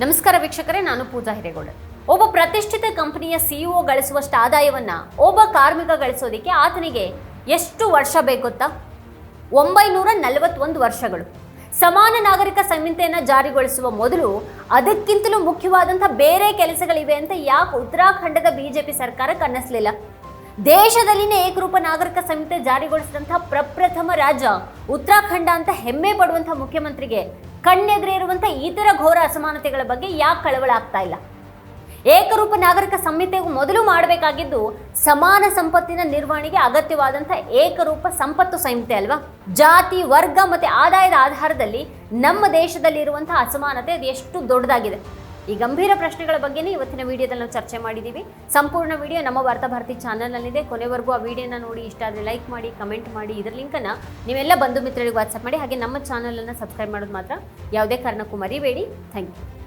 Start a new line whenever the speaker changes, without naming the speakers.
ನಮಸ್ಕಾರ ವೀಕ್ಷಕರೇ, ನಾನು ಪೂಜಾ ಹಿರೇಗೌಡ. ಒಬ್ಬ ಪ್ರತಿಷ್ಠಿತ ಕಂಪನಿಯ ಸಿಇಒ ಗಳಿಸುವಷ್ಟು ಆದಾಯವನ್ನ ಒಬ್ಬ ಕಾರ್ಮಿಕ ಗಳಿಸೋದಕ್ಕೆ ಆತನಿಗೆ ಎಷ್ಟು ವರ್ಷ ಬೇಕೊತ್ತಾ? ಒಂಬೈನೂರ ನಲವತ್ತೊಂದು ವರ್ಷಗಳು. ಸಮಾನ ನಾಗರಿಕ ಸಂಹಿತೆಯನ್ನು ಜಾರಿಗೊಳಿಸುವ ಮೊದಲು ಅದಕ್ಕಿಂತಲೂ ಮುಖ್ಯವಾದಂಥ ಬೇರೆ ಕೆಲಸಗಳಿವೆ ಅಂತ ಯಾಕೆ ಉತ್ತರಾಖಂಡದ ಬಿಜೆಪಿ ಸರ್ಕಾರ ಕನ್ನಿಸ್ಲಿಲ್ಲ ದೇಶದಲ್ಲಿನೇ ಏಕರೂಪ ನಾಗರಿಕ ಸಂಹಿತೆ ಜಾರಿಗೊಳಿಸಿದಂಥ ಪ್ರಪ್ರಥಮ ರಾಜ್ಯ ಉತ್ತರಾಖಂಡ ಅಂತ ಹೆಮ್ಮೆ ಪಡುವಂಥ ಮುಖ್ಯಮಂತ್ರಿಗೆ ಕಣ್ಣೆದುರೇ ಇರುವಂಥ ಇತರ ಘೋರ ಅಸಮಾನತೆಗಳ ಬಗ್ಗೆ ಯಾಕೆ ಕಳವಳ ಆಗ್ತಾ ಇಲ್ಲ? ಏಕರೂಪ ನಾಗರಿಕ ಸಂಹಿತೆಗೂ ಮೊದಲು ಮಾಡಬೇಕಾಗಿದ್ದು ಸಮಾನ ಸಂಪತ್ತಿನ ನಿರ್ವಹಣೆಗೆ ಅಗತ್ಯವಾದಂಥ ಏಕರೂಪ ಸಂಪತ್ತು ಸಂಹಿತೆ ಅಲ್ವಾ? ಜಾತಿ, ವರ್ಗ ಮತ್ತು ಆದಾಯದ ಆಧಾರದಲ್ಲಿ ನಮ್ಮ ದೇಶದಲ್ಲಿ ಇರುವಂತಹ ಅಸಮಾನತೆ ಅದು ಎಷ್ಟು ದೊಡ್ಡದಾಗಿದೆ. ಈ ಗಂಭೀರ ಪ್ರಶ್ನೆಗಳ ಬಗ್ಗೆನೇ ಇವತ್ತಿನ ವಿಡಿಯೋದಲ್ಲಿ ನಾವು ಚರ್ಚೆ ಮಾಡಿದ್ದೀವಿ ಸಂಪೂರ್ಣ ವಿಡಿಯೋ ನಮ್ಮ ವಾರ್ತಾ ಭಾರತಿ ಚಾನಲ್ನಲ್ಲಿದೆ. ಕೊನೆವರೆಗೂ ಆ ವಿಡಿಯೋನ ನೋಡಿ, ಇಷ್ಟ ಆದರೆ ಲೈಕ್ ಮಾಡಿ, ಕಮೆಂಟ್ ಮಾಡಿ, ಇದರ ಲಿಂಕನ್ನು ನೀವೆಲ್ಲ ಬಂಧು ಮಿತ್ರರಿಗೆ ವಾಟ್ಸಪ್ ಮಾಡಿ, ಹಾಗೆ ನಮ್ಮ ಚಾನಲನ್ನು ಸಬ್ಸ್ಕ್ರೈಬ್ ಮಾಡೋದು ಮಾತ್ರ. ಯಾವುದೇ ಕಾರಣಕ್ಕೂ ಮರಿಬೇಡಿ. Thank you.